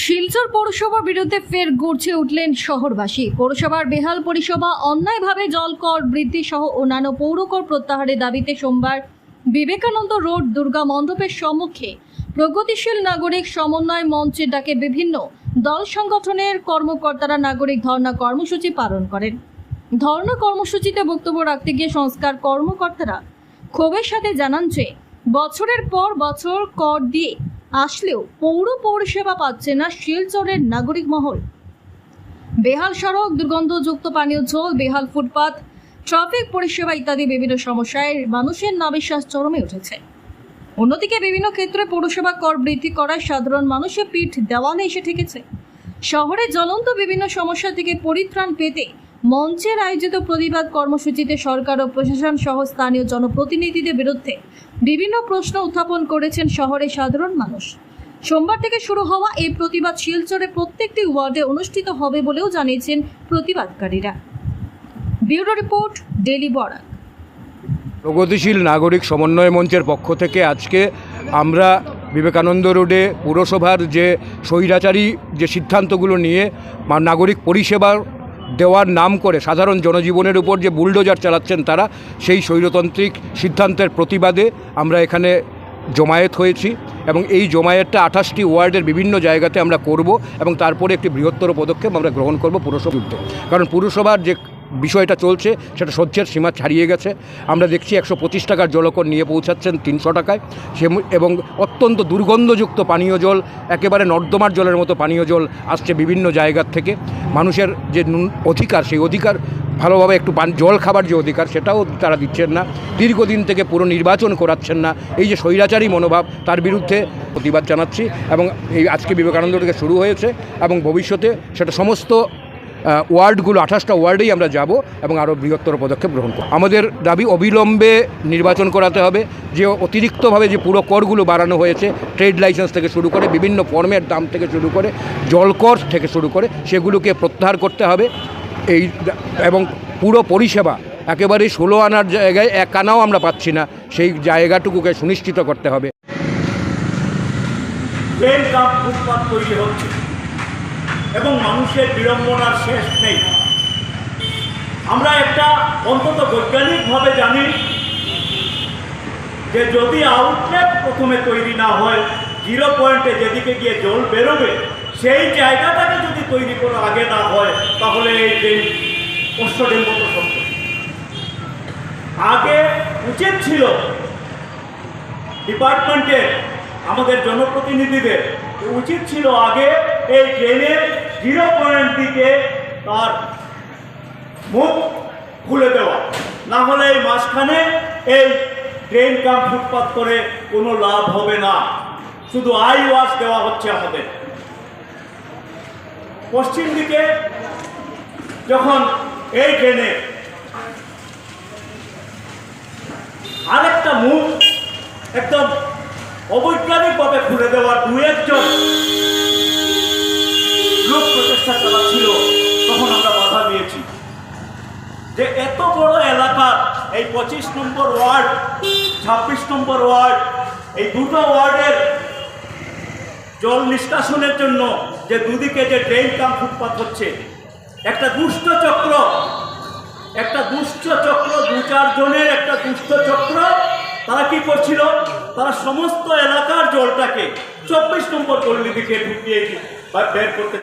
শিলচর পৌরসভার বিরুদ্ধে ফের গর্জে উঠলেন শহরবাসী। পৌরসভার বেহাল পরিষেবা, অন্যায়ভাবে জল কর বৃদ্ধি সহ অন্যান্য পৌরকর প্রত্যাহারের দাবিতে সোমবার বিবেকানন্দ রোড দুর্গা মণ্ডপের সম্মুখে প্রগতিশীল নাগরিক সমন্বয় মঞ্চের ডাকে বিভিন্ন দল সংগঠনের কর্মকর্তারা নাগরিক ধর্ণা কর্মসূচি পালন করেন। ধর্ণা কর্মসূচিতে বক্তব্য রাখতে গিয়ে সংস্কার কর্মকর্তারা ক্ষোভের সাথে জানান যে, বছরের পর বছর কর দিয়ে আসলেও পৌর পরিষেবা পাচ্ছে না শিলচরের নাগরিক মহল। বেহাল সড়ক, দুর্গন্ধযুক্ত পানীয় জল, বেহাল ফুটপাত, ট্রাফিক পরিষেবা ইত্যাদি বিভিন্ন সমস্যায় মানুষের নাবিশ্বাস চরমে উঠেছে। অন্যদিকে বিভিন্ন ক্ষেত্রে পৌরসভা কর বৃদ্ধি করায় সাধারণ মানুষের পিঠ দেওয়ালে এসে ঠেকেছে। শহরে জ্বলন্ত বিভিন্ন সমস্যা থেকে পরিত্রাণ পেতে মঞ্চের আয়োজিত প্রতিবাদ কর্মসূচিতে সরকার ও প্রশাসন সহ স্থানীয় জনপ্রতিনিধিদের বিরুদ্ধে বিভিন্ন প্রশ্ন উত্থাপন করেছেন শহরের সাধারণ মানুষ। সোমবার থেকে শুরু হওয়া এই প্রতিবাদ শিলচরে প্রত্যেকটি ওয়ার্ডে অনুষ্ঠিত হবে বলেও জানিয়েছেন প্রতিবাদকারীরা। Bureau report daily Barak. প্রগতিশীল নাগরিক সমন্বয় মঞ্চের পক্ষ থেকে আজকে আমরা বিবেকানন্দ রোডে পুরসভার যে স্বৈরাচারী যে সিদ্ধান্তগুলো নিয়ে নাগরিক পরিষেবার দেওয়ার নাম করে সাধারণ জনজীবনের উপর যে বুলডোজার চালাচ্ছেন তারা, সেই স্বৈরতান্ত্রিক সিদ্ধান্তের প্রতিবাদে আমরা এখানে জমায়েত হয়েছি এবং এই জমায়েতটা আঠাশটি ওয়ার্ডের বিভিন্ন জায়গাতে আমরা করব এবং তারপরে একটি বৃহত্তর পদক্ষেপ আমরা গ্রহণ করব পুরসভা কারণ পুরসভার যে বিষয়টা চলছে, সেটা সহ্যের সীমা ছাড়িয়ে গেছে। আমরা দেখছি একশো পঁচিশ টাকার জলকর নিয়ে পৌঁছাচ্ছেন তিনশো টাকায়। সে এবং অত্যন্ত দুর্গন্ধযুক্ত পানীয় জল, একেবারে নর্দমার জলের মতো পানীয় জল আসছে বিভিন্ন জায়গার থেকে। মানুষের যে অধিকার, সেই অধিকার, ভালোভাবে একটু জল খাবার যে অধিকার, সেটাও তারা দিচ্ছেন না। দীর্ঘদিন থেকে পুরো নির্বাচন করাচ্ছেন না। এই যে স্বৈরাচারী মনোভাব, তার বিরুদ্ধে প্রতিবাদ জানাচ্ছি এবং এই আজকে বিবেকানন্দ থেকে শুরু হয়েছে এবং ভবিষ্যতে সেটা সমস্ত ওয়ার্ডগুলো, আঠাশটা ওয়ার্ডেই আমরা যাব এবং আরও বৃহত্তর পদক্ষেপ গ্রহণ করব। আমাদের দাবি অবিলম্বে নির্বাচন করাতে হবে। যে অতিরিক্তভাবে যে পুরো করগুলো বাড়ানো হয়েছে, ট্রেড লাইসেন্স থেকে শুরু করে, বিভিন্ন ফর্মের দাম থেকে শুরু করে জলকর থেকে শুরু করে, সেগুলোকে প্রত্যাহার করতে হবে। এই এবং পুরো পরিষেবা একেবারে ষোলো আনার জায়গায় এক আনাও আমরা পাচ্ছি না। সেই জায়গাটুকুকে সুনিশ্চিত করতে হবে। তৈরি হচ্ছে। এবং মানুষের বিড়ম্বনার শেষ নেই। আমরা একটা অন্তত বৈজ্ঞানিকভাবে জানি যে যদি আউটলেট প্রথমে তৈরি না হয় জিরো পয়েন্টে যেদিকে গিয়ে জল বেরোবে, সেই জায়গাটাকে যদি তৈরি করা আগে না হয়, তাহলে এই অশ্বডের মতো সত্য আগে উচিত ছিল ডিপার্টমেন্টের আমাদের জনপ্রতিনিধিদের উচিত ছিল আগে এই ট্রেনের জিরো পয়েন্ট দিকে তার মুখ খুলে দেওয়া। না হলে এই মাঝখানে এই ট্রেন কাম ফুটপাত করে কোনো লাভ হবে না। শুধু আই ওয়াশ দেওয়া হচ্ছে আমাদের। পশ্চিম দিকে যখন এই ট্রেনে আরেকটা মুখ একদম অবৈজ্ঞানিকভাবে খুলে দেওয়ার দু একজন প্রচেষ্টা চালাচ্ছিল তখন আমরা বাধা দিয়েছি। যে এত বড় এলাকার এই পঁচিশ নম্বর ওয়ার্ড, ছাব্বিশ নম্বর ওয়ার্ড, এই দুটো ওয়ার্ডের জল নিষ্কাশনের জন্য যে দুদিকে যে ড্রেন কাম ফুটপাত হচ্ছে, একটা দুষ্ট চক্র, একটা দুষ্ট চক্র, দু চারজনের একটা দুষ্ট চক্র, তারা কি করছিল? তারা সমস্ত এলাকার জলটাকে চব্বিশ নম্বর গল্লি দিকে ঢুকিয়ে বা বের করতে